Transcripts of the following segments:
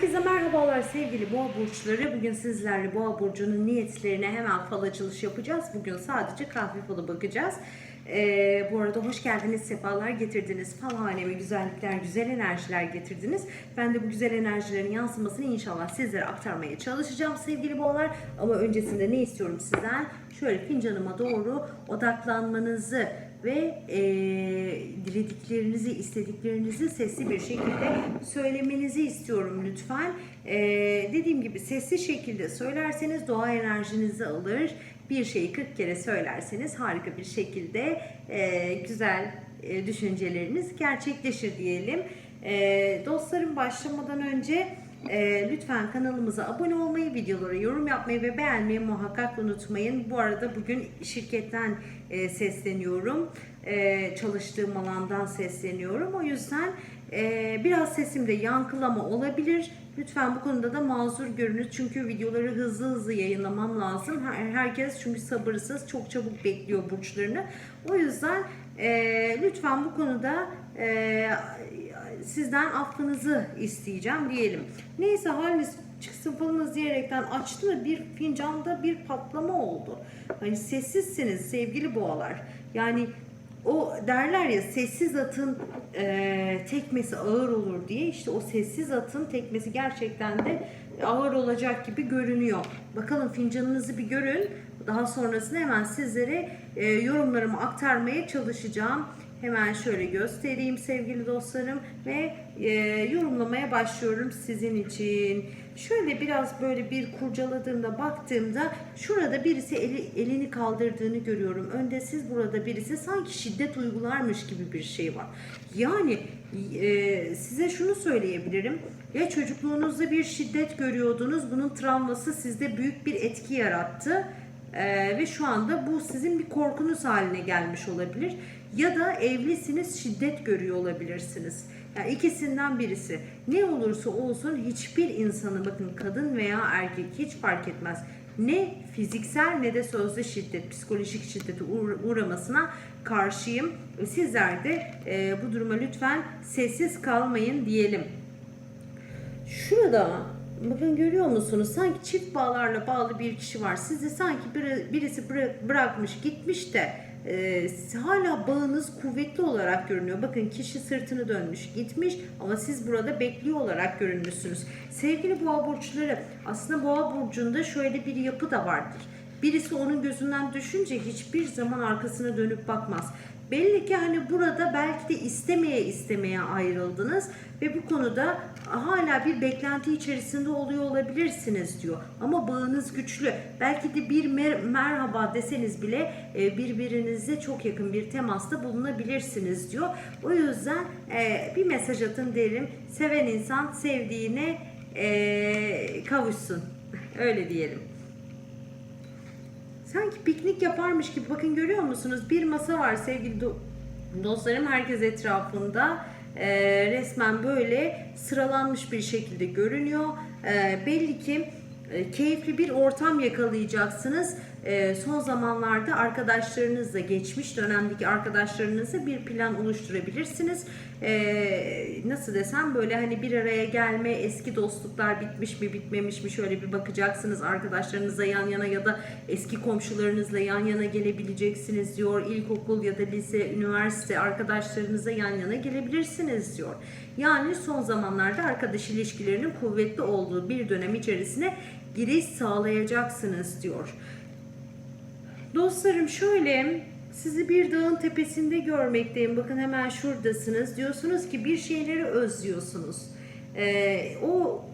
Herkese merhabalar sevgili boğa burçları. Bugün sizlerle boğa burcunun niyetlerine hemen fal açılış yapacağız. Bugün sadece kahve falı bakacağız. Ee, bu arada hoş geldiniz, sefalar getirdiniz. Fal haneme güzellikler, güzel enerjiler getirdiniz. Ben de bu güzel enerjilerin yansımasını inşallah sizlere aktarmaya çalışacağım sevgili boğalar. Ama öncesinde ne istiyorum sizden? Şöyle fincanıma doğru odaklanmanızı ve e, dilediklerinizi, istediklerinizi sesli bir şekilde söylemenizi istiyorum lütfen. E, dediğim gibi sesli şekilde söylerseniz doğa enerjinizi alır. Bir şeyi 40 kere söylerseniz harika bir şekilde e, güzel e, düşünceleriniz gerçekleşir diyelim. E, dostlarım başlamadan önce e, lütfen kanalımıza abone olmayı, videolara yorum yapmayı ve beğenmeyi muhakkak unutmayın. Bu arada bugün şirketten e, sesleniyorum. E, çalıştığım alandan sesleniyorum. O yüzden e, biraz sesimde yankılama olabilir. Lütfen bu konuda da mazur görünüz. Çünkü videoları hızlı hızlı yayınlamam lazım. Her- Herkes çünkü sabırsız, çok çabuk bekliyor burçlarını. O yüzden lütfen bu konuda e, sizden affınızı isteyeceğim diyelim. Neyse haliniz çıksın falınız diyerekten açtı ve bir fincanda bir patlama oldu. Hani sessizsiniz sevgili boğalar. Yani o derler ya sessiz atın e, tekmesi ağır olur diye işte o sessiz atın tekmesi gerçekten de ağır olacak gibi görünüyor. Bakalım fincanınızı bir görün. Daha sonrasında hemen sizlere e, yorumlarımı aktarmaya çalışacağım. Hemen şöyle göstereyim sevgili dostlarım ve e, yorumlamaya başlıyorum sizin için. Şöyle biraz böyle bir kurcaladığımda baktığımda şurada birisi eli, elini kaldırdığını görüyorum. Önde siz burada birisi sanki şiddet uygularmış gibi bir şey var. Yani e, size şunu söyleyebilirim. Ya çocukluğunuzda bir şiddet görüyordunuz. Bunun travması sizde büyük bir etki yarattı. Ee, ve şu anda bu sizin bir korkunuz haline gelmiş olabilir. Ya da evlisiniz şiddet görüyor olabilirsiniz. Yani ikisinden birisi. Ne olursa olsun hiçbir insanı bakın kadın veya erkek hiç fark etmez. Ne fiziksel ne de sözlü şiddet, psikolojik şiddete uğra- uğramasına karşıyım. Sizler de e, bu duruma lütfen sessiz kalmayın diyelim. Şurada bakın görüyor musunuz? Sanki çift bağlarla bağlı bir kişi var. Sizi sanki biri- birisi bıra- bırakmış gitmiş de e, hala bağınız kuvvetli olarak görünüyor. Bakın kişi sırtını dönmüş gitmiş ama siz burada bekliyor olarak görünmüşsünüz. Sevgili boğa burçları aslında boğa burcunda şöyle bir yapı da vardır. Birisi onun gözünden düşünce hiçbir zaman arkasına dönüp bakmaz. Belli ki hani burada belki de istemeye istemeye ayrıldınız ve bu konuda hala bir beklenti içerisinde oluyor olabilirsiniz diyor. Ama bağınız güçlü. Belki de bir mer- merhaba deseniz bile e, birbirinize çok yakın bir temasta bulunabilirsiniz diyor. O yüzden e, bir mesaj atın derim. Seven insan sevdiğine e, kavuşsun. Öyle diyelim. Sanki piknik yaparmış gibi bakın görüyor musunuz? Bir masa var sevgili do- dostlarım herkes etrafında. Ee, resmen böyle sıralanmış bir şekilde görünüyor. Ee, belli ki e, keyifli bir ortam yakalayacaksınız. Ee, son zamanlarda arkadaşlarınızla geçmiş dönemdeki arkadaşlarınızla bir plan oluşturabilirsiniz. Ee, nasıl desem böyle hani bir araya gelme eski dostluklar bitmiş mi bitmemiş mi şöyle bir bakacaksınız arkadaşlarınızla yan yana ya da eski komşularınızla yan yana gelebileceksiniz diyor. İlkokul ya da lise, üniversite arkadaşlarınızla yan yana gelebilirsiniz diyor. Yani son zamanlarda arkadaş ilişkilerinin kuvvetli olduğu bir dönem içerisine giriş sağlayacaksınız diyor. Dostlarım şöyle sizi bir dağın tepesinde görmekteyim. Bakın hemen şuradasınız. Diyorsunuz ki bir şeyleri özlüyorsunuz. Ee, o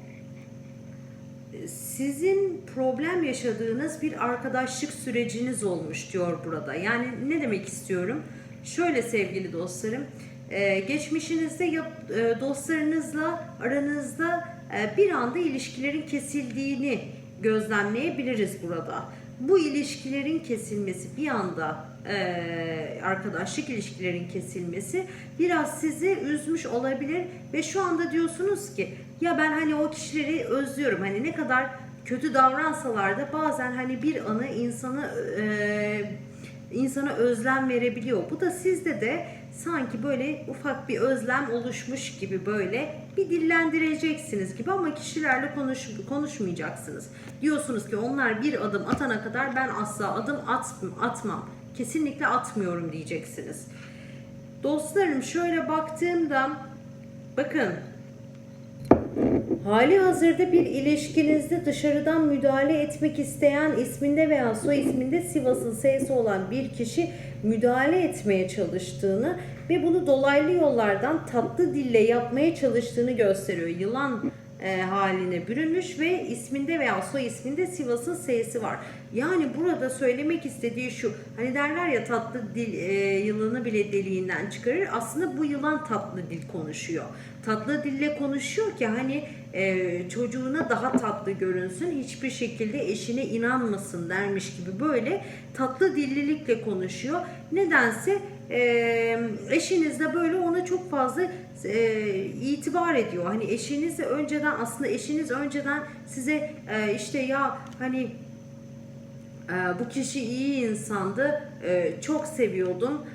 sizin problem yaşadığınız bir arkadaşlık süreciniz olmuş diyor burada. Yani ne demek istiyorum? Şöyle sevgili dostlarım, e, geçmişinizde e, dostlarınızla aranızda e, bir anda ilişkilerin kesildiğini gözlemleyebiliriz burada. Bu ilişkilerin kesilmesi bir anda e, arkadaşlık ilişkilerin kesilmesi biraz sizi üzmüş olabilir ve şu anda diyorsunuz ki ya ben hani o kişileri özlüyorum hani ne kadar kötü davransalar da bazen hani bir anı insanı e, insana özlem verebiliyor. Bu da sizde de sanki böyle ufak bir özlem oluşmuş gibi böyle bir dillendireceksiniz gibi ama kişilerle konuş, konuşmayacaksınız. Diyorsunuz ki onlar bir adım atana kadar ben asla adım at, atmam. Kesinlikle atmıyorum diyeceksiniz. Dostlarım şöyle baktığımda bakın Hali hazırda bir ilişkinizde dışarıdan müdahale etmek isteyen isminde veya soy isminde Sivas'ın S'si olan bir kişi müdahale etmeye çalıştığını ve bunu dolaylı yollardan tatlı dille yapmaya çalıştığını gösteriyor. Yılan e, haline bürünmüş ve isminde veya soy isminde Sivas'ın S'si var. Yani burada söylemek istediği şu. Hani derler ya tatlı dil e, yılanı bile deliğinden çıkarır. Aslında bu yılan tatlı dil konuşuyor. Tatlı dille konuşuyor ki hani e, çocuğuna daha tatlı görünsün. Hiçbir şekilde eşine inanmasın dermiş gibi böyle tatlı dillilikle konuşuyor. Nedense e, eşiniz de böyle ona çok fazla e, itibar ediyor. Hani eşiniz de önceden aslında eşiniz önceden size e, işte ya hani e, bu kişi iyi insandı, e, çok seviyordum.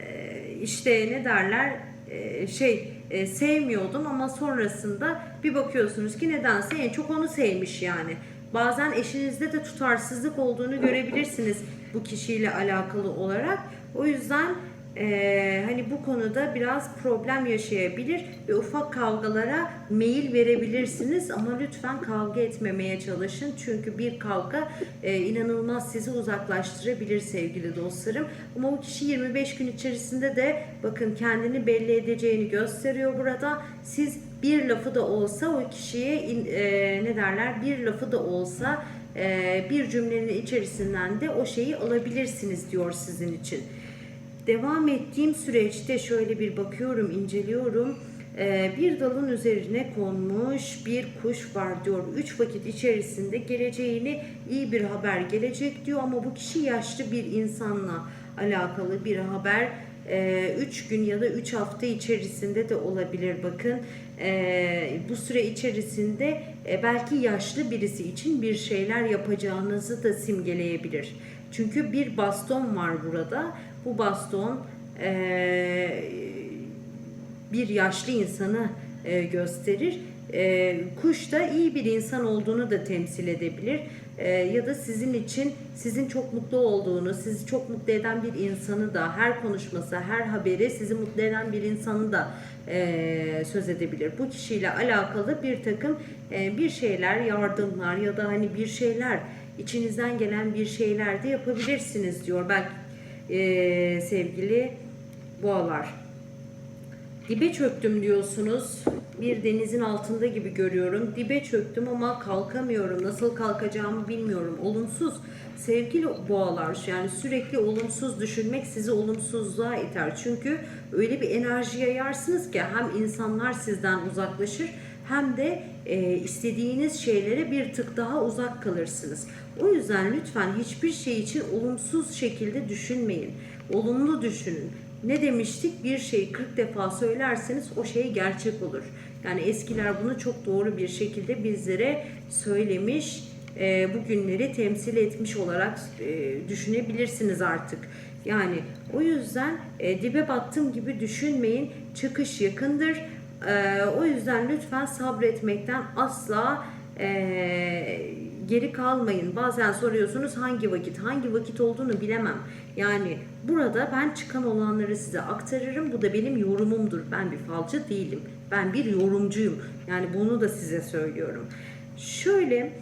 E, işte ne derler e, şey e, sevmiyordum ama sonrasında bir bakıyorsunuz ki nedense en çok onu sevmiş yani. Bazen eşinizde de tutarsızlık olduğunu görebilirsiniz bu kişiyle alakalı olarak. O yüzden e, hani bu konuda biraz problem yaşayabilir ve ufak kavgalara meyil verebilirsiniz. Ama lütfen kavga etmemeye çalışın. Çünkü bir kavga e, inanılmaz sizi uzaklaştırabilir sevgili dostlarım. Ama bu kişi 25 gün içerisinde de bakın kendini belli edeceğini gösteriyor burada. Siz bir lafı da olsa o kişiye e, ne derler? Bir lafı da olsa e, bir cümlenin içerisinden de o şeyi alabilirsiniz diyor sizin için. Devam ettiğim süreçte şöyle bir bakıyorum, inceliyorum. Ee, bir dalın üzerine konmuş bir kuş var diyor. Üç vakit içerisinde geleceğini iyi bir haber gelecek diyor ama bu kişi yaşlı bir insanla alakalı bir haber. Ee, üç gün ya da üç hafta içerisinde de olabilir bakın. Ee, bu süre içerisinde e, belki yaşlı birisi için bir şeyler yapacağınızı da simgeleyebilir. Çünkü bir baston var burada. Bu baston eee, bir yaşlı insanı e, gösterir. E, kuş da iyi bir insan olduğunu da temsil edebilir. E, ya da sizin için sizin çok mutlu olduğunu, sizi çok mutlu eden bir insanı da her konuşması, her haberi sizi mutlu eden bir insanı da e, söz edebilir. Bu kişiyle alakalı bir takım e, bir şeyler, yardımlar ya da hani bir şeyler içinizden gelen bir şeyler de yapabilirsiniz diyor. Belki e, sevgili boğalar. Dibe çöktüm diyorsunuz. Bir denizin altında gibi görüyorum. Dibe çöktüm ama kalkamıyorum. Nasıl kalkacağımı bilmiyorum. Olumsuz. Sevgili boğalar yani sürekli olumsuz düşünmek sizi olumsuzluğa iter. Çünkü öyle bir enerji yayarsınız ki hem insanlar sizden uzaklaşır hem de e, istediğiniz şeylere bir tık daha uzak kalırsınız. O yüzden lütfen hiçbir şey için olumsuz şekilde düşünmeyin. Olumlu düşünün. Ne demiştik? Bir şeyi 40 defa söylerseniz o şey gerçek olur. Yani eskiler bunu çok doğru bir şekilde bizlere söylemiş, e, bu günleri temsil etmiş olarak e, düşünebilirsiniz artık. Yani o yüzden e, dibe battım gibi düşünmeyin. Çıkış yakındır. E, o yüzden lütfen sabretmekten asla e, geri kalmayın. Bazen soruyorsunuz hangi vakit? Hangi vakit olduğunu bilemem. Yani burada ben çıkan olanları size aktarırım. Bu da benim yorumumdur. Ben bir falcı değilim. Ben bir yorumcuyum. Yani bunu da size söylüyorum. Şöyle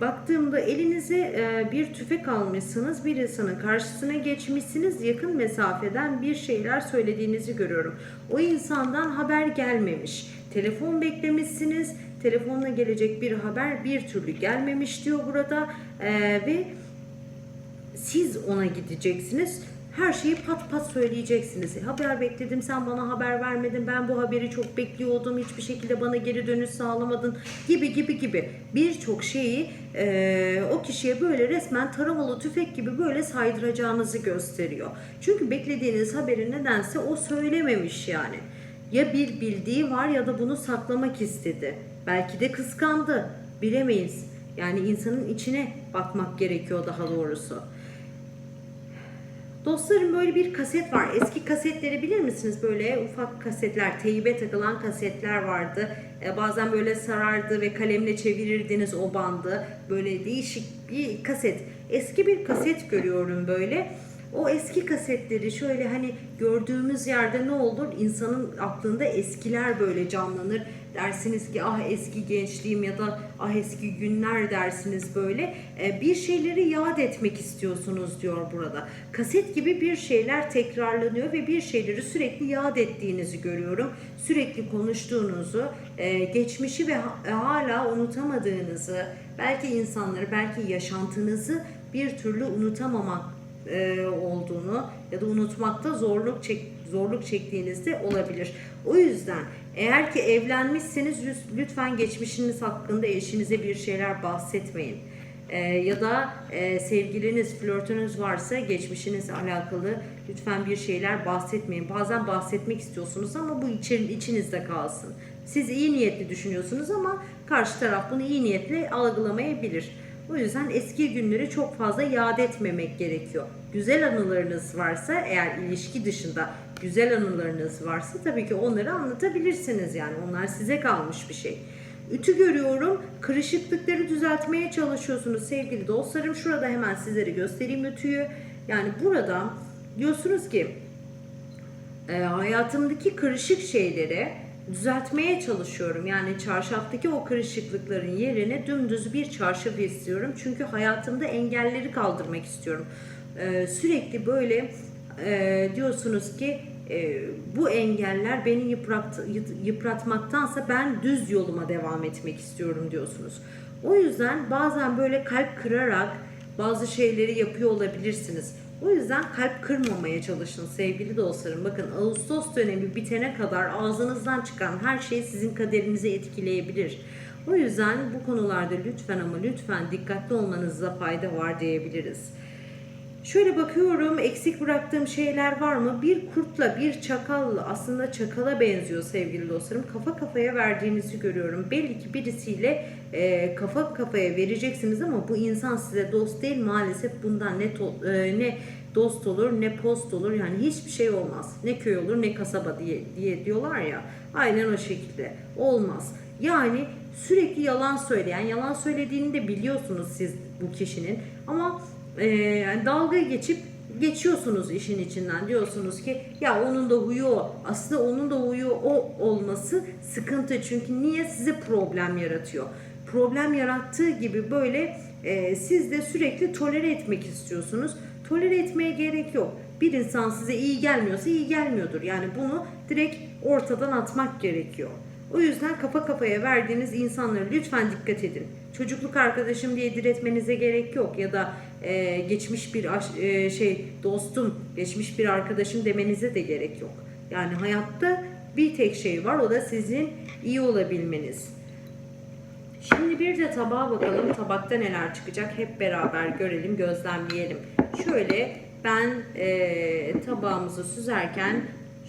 baktığımda elinize e, bir tüfek almışsınız. Bir insanın karşısına geçmişsiniz. Yakın mesafeden bir şeyler söylediğinizi görüyorum. O insandan haber gelmemiş. Telefon beklemişsiniz telefonla gelecek bir haber bir türlü gelmemiş diyor burada Ee, ve siz ona gideceksiniz. Her şeyi pat pat söyleyeceksiniz. E, Haber bekledim sen bana haber vermedin. Ben bu haberi çok bekliyordum. Hiçbir şekilde bana geri dönüş sağlamadın gibi gibi gibi. Birçok şeyi e, o kişiye böyle resmen taramalı tüfek gibi böyle saydıracağınızı gösteriyor. Çünkü beklediğiniz haberi nedense o söylememiş yani. Ya bir bildiği var ya da bunu saklamak istedi. Belki de kıskandı. Bilemeyiz. Yani insanın içine bakmak gerekiyor daha doğrusu. Dostlarım böyle bir kaset var. Eski kasetleri bilir misiniz? Böyle ufak kasetler, teybe takılan kasetler vardı. Ee, bazen böyle sarardı ve kalemle çevirirdiniz o bandı. Böyle değişik bir kaset. Eski bir kaset görüyorum böyle. O eski kasetleri şöyle hani gördüğümüz yerde ne olur? İnsanın aklında eskiler böyle canlanır. Dersiniz ki ah eski gençliğim ya da ah eski günler dersiniz böyle. Ee, bir şeyleri yad etmek istiyorsunuz diyor burada. Kaset gibi bir şeyler tekrarlanıyor ve bir şeyleri sürekli yad ettiğinizi görüyorum. Sürekli konuştuğunuzu, e, geçmişi ve ha- hala unutamadığınızı, belki insanları, belki yaşantınızı bir türlü unutamamak e, olduğunu ya da unutmakta zorluk çek zorluk çektiğinizde olabilir. O yüzden eğer ki evlenmişseniz lütfen geçmişiniz hakkında eşinize bir şeyler bahsetmeyin. E, ya da e, sevgiliniz, flörtünüz varsa geçmişinizle alakalı lütfen bir şeyler bahsetmeyin. Bazen bahsetmek istiyorsunuz ama bu için, içinizde kalsın. Siz iyi niyetli düşünüyorsunuz ama karşı taraf bunu iyi niyetle algılamayabilir. O yüzden eski günleri çok fazla yad etmemek gerekiyor. Güzel anılarınız varsa eğer ilişki dışında güzel anılarınız varsa tabii ki onları anlatabilirsiniz yani onlar size kalmış bir şey. Ütü görüyorum. Kırışıklıkları düzeltmeye çalışıyorsunuz sevgili dostlarım. Şurada hemen sizlere göstereyim ütüyü. Yani burada diyorsunuz ki e, hayatımdaki kırışık şeyleri düzeltmeye çalışıyorum. Yani çarşaftaki o kırışıklıkların yerine dümdüz bir çarşaf istiyorum. Çünkü hayatımda engelleri kaldırmak istiyorum. E, sürekli böyle e, diyorsunuz ki e, bu engeller beni yıprat, yıpratmaktansa ben düz yoluma devam etmek istiyorum diyorsunuz. O yüzden bazen böyle kalp kırarak bazı şeyleri yapıyor olabilirsiniz. O yüzden kalp kırmamaya çalışın sevgili dostlarım. Bakın Ağustos dönemi bitene kadar ağzınızdan çıkan her şey sizin kaderinizi etkileyebilir. O yüzden bu konularda lütfen ama lütfen dikkatli olmanızda fayda var diyebiliriz. Şöyle bakıyorum eksik bıraktığım şeyler var mı? Bir kurtla bir çakalla aslında çakala benziyor sevgili dostlarım. Kafa kafaya verdiğinizi görüyorum. Belli ki birisiyle e, kafa kafaya vereceksiniz ama bu insan size dost değil maalesef bundan ne to- e, ne dost olur ne post olur yani hiçbir şey olmaz. Ne köy olur ne kasaba diye diye diyorlar ya. Aynen o şekilde. Olmaz. Yani sürekli yalan söyleyen, yalan söylediğini de biliyorsunuz siz bu kişinin ama e, dalga geçip geçiyorsunuz işin içinden diyorsunuz ki ya onun da huyu o. Aslında onun da huyu o olması sıkıntı çünkü niye size problem yaratıyor? Problem yarattığı gibi böyle e, siz de sürekli tolere etmek istiyorsunuz. Tolere etmeye gerek yok. Bir insan size iyi gelmiyorsa iyi gelmiyordur. Yani bunu direkt ortadan atmak gerekiyor. O yüzden kafa kafaya verdiğiniz insanlara lütfen dikkat edin. Çocukluk arkadaşım diye diretmenize gerek yok ya da e, geçmiş bir aş- e, şey dostum, geçmiş bir arkadaşım demenize de gerek yok. Yani hayatta bir tek şey var o da sizin iyi olabilmeniz. Şimdi bir de tabağa bakalım. Tabakta neler çıkacak hep beraber görelim, gözlemleyelim. Şöyle ben e, tabağımızı süzerken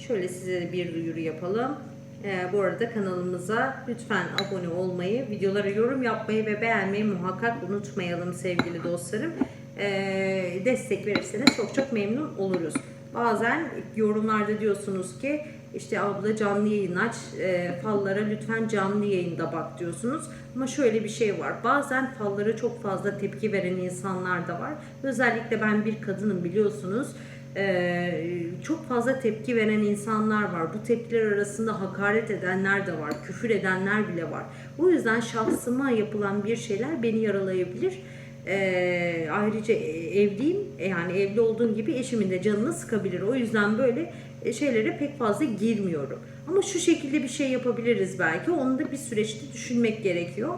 şöyle size bir duyuru yapalım. E, bu arada kanalımıza lütfen abone olmayı, videolara yorum yapmayı ve beğenmeyi muhakkak unutmayalım sevgili dostlarım. E, destek verirseniz çok çok memnun oluruz. Bazen yorumlarda diyorsunuz ki işte abla canlı yayın aç, e, fallara lütfen canlı yayında bak diyorsunuz. Ama şöyle bir şey var. Bazen fallara çok fazla tepki veren insanlar da var. Özellikle ben bir kadınım biliyorsunuz. E, çok fazla tepki veren insanlar var. Bu tepkiler arasında hakaret edenler de var. Küfür edenler bile var. O yüzden şahsıma yapılan bir şeyler beni yaralayabilir. Ee, ayrıca e, evliyim E, yani evli olduğum gibi eşimin de canını sıkabilir. O yüzden böyle e, şeylere pek fazla girmiyorum. Ama şu şekilde bir şey yapabiliriz belki. Onu da bir süreçte düşünmek gerekiyor.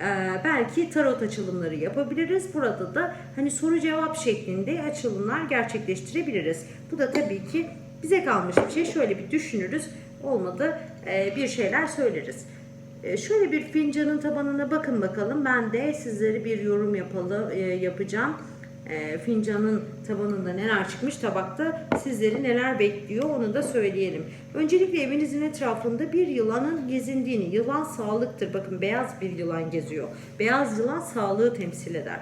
Ee, belki tarot açılımları yapabiliriz. Burada da hani soru cevap şeklinde açılımlar gerçekleştirebiliriz. Bu da tabii ki bize kalmış bir şey. Şöyle bir düşünürüz. Olmadı e, bir şeyler söyleriz. E, Şöyle bir fincanın tabanına bakın bakalım. Ben de sizlere bir yorum yapalı, e, yapacağım. E, fincanın tabanında neler çıkmış, tabakta sizleri neler bekliyor onu da söyleyelim. Öncelikle evinizin etrafında bir yılanın gezindiğini, yılan sağlıktır. Bakın beyaz bir yılan geziyor. Beyaz yılan sağlığı temsil eder.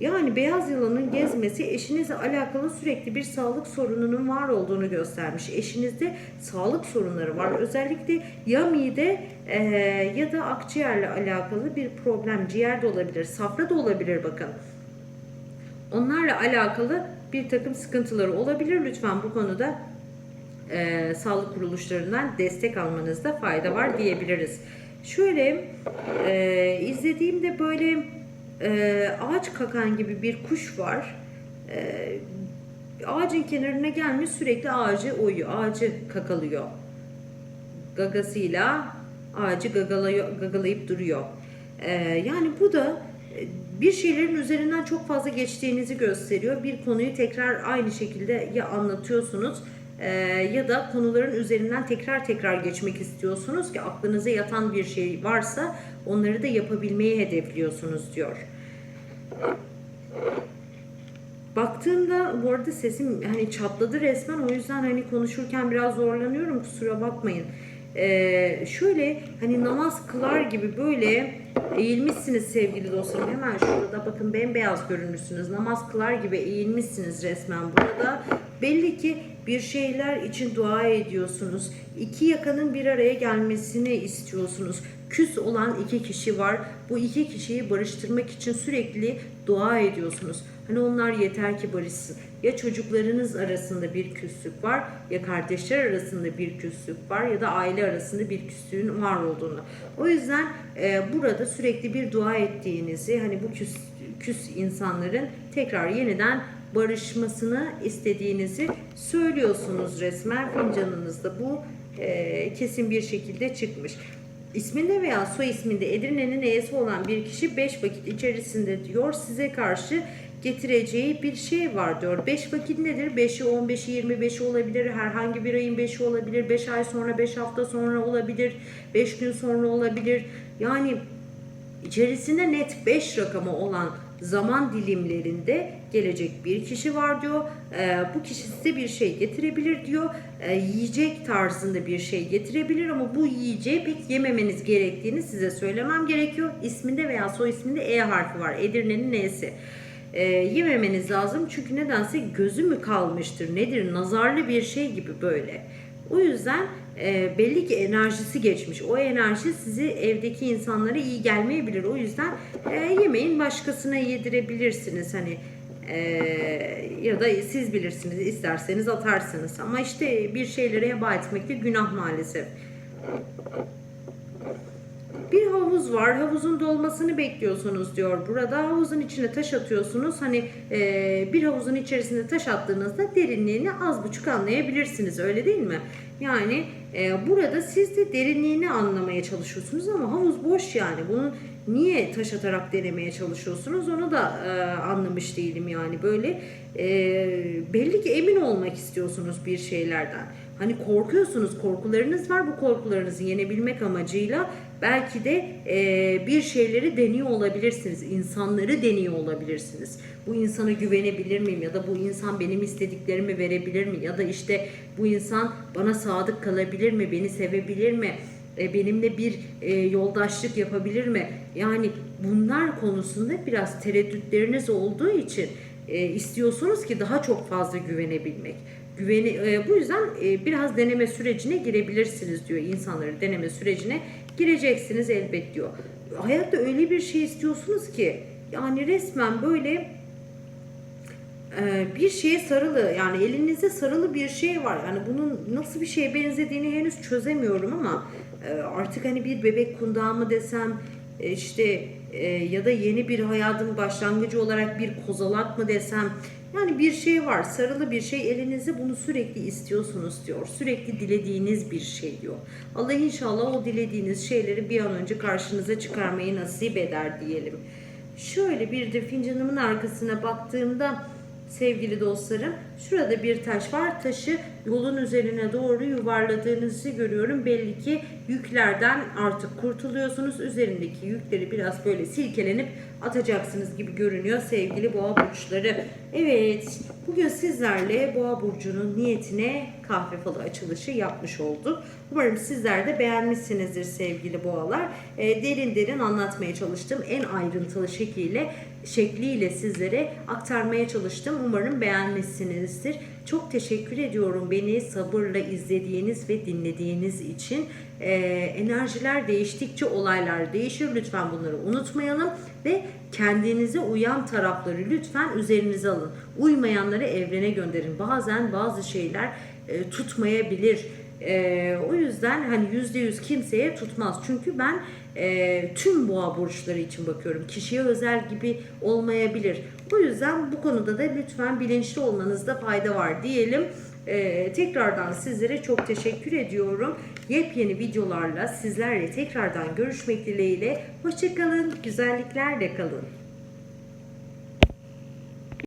Yani beyaz yılanın gezmesi eşinizle alakalı sürekli bir sağlık sorununun var olduğunu göstermiş. Eşinizde sağlık sorunları var. Özellikle ya mide e, ya da akciğerle alakalı bir problem. Ciğer de olabilir, safra da olabilir bakın. Onlarla alakalı bir takım sıkıntıları olabilir. Lütfen bu konuda e, sağlık kuruluşlarından destek almanızda fayda var diyebiliriz. Şöyle e, izlediğimde böyle e, ağaç kakan gibi bir kuş var. E, ağacın kenarına gelmiş sürekli ağacı oyuyor, ağacı kakalıyor. Gagasıyla ağacı gagalayıp duruyor. E, yani bu da e, bir şeylerin üzerinden çok fazla geçtiğinizi gösteriyor. Bir konuyu tekrar aynı şekilde ya anlatıyorsunuz e, ya da konuların üzerinden tekrar tekrar geçmek istiyorsunuz ki aklınıza yatan bir şey varsa onları da yapabilmeyi hedefliyorsunuz diyor. Baktığımda bu arada sesim hani çatladı resmen o yüzden hani konuşurken biraz zorlanıyorum kusura bakmayın. Ee, şöyle hani namaz kılar gibi böyle eğilmişsiniz sevgili dostlarım. Hemen şurada bakın bembeyaz görünürsünüz. Namaz kılar gibi eğilmişsiniz resmen burada. Belli ki bir şeyler için dua ediyorsunuz. İki yakanın bir araya gelmesini istiyorsunuz. Küs olan iki kişi var. Bu iki kişiyi barıştırmak için sürekli dua ediyorsunuz. Hani onlar yeter ki barışsın. Ya çocuklarınız arasında bir küslük var, ya kardeşler arasında bir küslük var ya da aile arasında bir küslüğün var olduğunu. O yüzden e, burada sürekli bir dua ettiğinizi, hani bu küs, küs insanların tekrar yeniden barışmasını istediğinizi söylüyorsunuz resmen fincanınızda. Bu e, kesin bir şekilde çıkmış. İsminde veya soy isminde Edirne'nin E'si olan bir kişi 5 vakit içerisinde diyor size karşı getireceği bir şey var diyor. 5 vakit nedir? 5'i 15'i 25'i olabilir. Herhangi bir ayın 5'i olabilir. 5 ay sonra 5 hafta sonra olabilir. 5 gün sonra olabilir. Yani içerisinde net 5 rakamı olan zaman dilimlerinde gelecek bir kişi var diyor. Ee, bu kişi size bir şey getirebilir diyor. Ee, yiyecek tarzında bir şey getirebilir ama bu yiyeceği pek yememeniz gerektiğini size söylemem gerekiyor. İsminde veya soy isminde E harfi var. Edirne'nin E'si. Ee, yememeniz lazım çünkü nedense gözü mü kalmıştır nedir nazarlı bir şey gibi böyle. O yüzden e, belli ki enerjisi geçmiş. O enerji sizi evdeki insanlara iyi gelmeyebilir. O yüzden e, yemeğin başkasına yedirebilirsiniz. Hani e, ya da siz bilirsiniz isterseniz atarsınız. Ama işte bir şeyleri heba etmek de günah maalesef. Bir havuz var. Havuzun dolmasını bekliyorsunuz diyor. Burada havuzun içine taş atıyorsunuz. Hani e, bir havuzun içerisinde taş attığınızda derinliğini az buçuk anlayabilirsiniz. Öyle değil mi? Yani e, burada siz de derinliğini anlamaya çalışıyorsunuz ama havuz boş yani. Bunun niye taş atarak denemeye çalışıyorsunuz onu da e, anlamış değilim yani. Böyle e, belli ki emin olmak istiyorsunuz bir şeylerden. Hani korkuyorsunuz, korkularınız var. Bu korkularınızı yenebilmek amacıyla belki de e, bir şeyleri deniyor olabilirsiniz. İnsanları deniyor olabilirsiniz. Bu insana güvenebilir miyim? Ya da bu insan benim istediklerimi verebilir mi? Ya da işte bu insan bana sadık kalabilir mi? Beni sevebilir mi? E, benimle bir e, yoldaşlık yapabilir mi? Yani bunlar konusunda biraz tereddütleriniz olduğu için e, istiyorsunuz ki daha çok fazla güvenebilmek. Güveni, e, bu yüzden e, biraz deneme sürecine girebilirsiniz diyor insanları deneme sürecine gireceksiniz elbet diyor. Hayatta öyle bir şey istiyorsunuz ki yani resmen böyle e, bir şeye sarılı yani elinizde sarılı bir şey var. Yani bunun nasıl bir şeye benzediğini henüz çözemiyorum ama e, artık hani bir bebek kundağı mı desem e, işte e, ya da yeni bir hayatın başlangıcı olarak bir kozalak mı desem yani bir şey var sarılı bir şey elinizde bunu sürekli istiyorsunuz diyor. Sürekli dilediğiniz bir şey diyor. Allah inşallah o dilediğiniz şeyleri bir an önce karşınıza çıkarmayı nasip eder diyelim. Şöyle bir de fincanımın arkasına baktığımda sevgili dostlarım şurada bir taş var. Taşı yolun üzerine doğru yuvarladığınızı görüyorum. Belli ki yüklerden artık kurtuluyorsunuz. Üzerindeki yükleri biraz böyle silkelenip atacaksınız gibi görünüyor sevgili boğa burçları. Evet, bugün sizlerle boğa burcunun niyetine kahve falı açılışı yapmış olduk. Umarım sizler de beğenmişsinizdir sevgili boğalar. Ee, derin derin anlatmaya çalıştım. En ayrıntılı şekliyle şekliyle sizlere aktarmaya çalıştım. Umarım beğenmişsinizdir. Çok teşekkür ediyorum beni sabırla izlediğiniz ve dinlediğiniz için. Ee, enerjiler değiştikçe olaylar değişir. Lütfen bunları unutmayalım ve kendinize uyan tarafları lütfen üzerinize alın. Uymayanları evrene gönderin. Bazen bazı şeyler e, tutmayabilir. E, o yüzden hani yüzde yüz kimseye tutmaz. Çünkü ben e, tüm boğa burçları için bakıyorum. Kişiye özel gibi olmayabilir. O yüzden bu konuda da lütfen bilinçli olmanızda fayda var diyelim. E, tekrardan sizlere çok teşekkür ediyorum. Yepyeni videolarla sizlerle tekrardan görüşmek dileğiyle. Hoşçakalın, güzelliklerle kalın.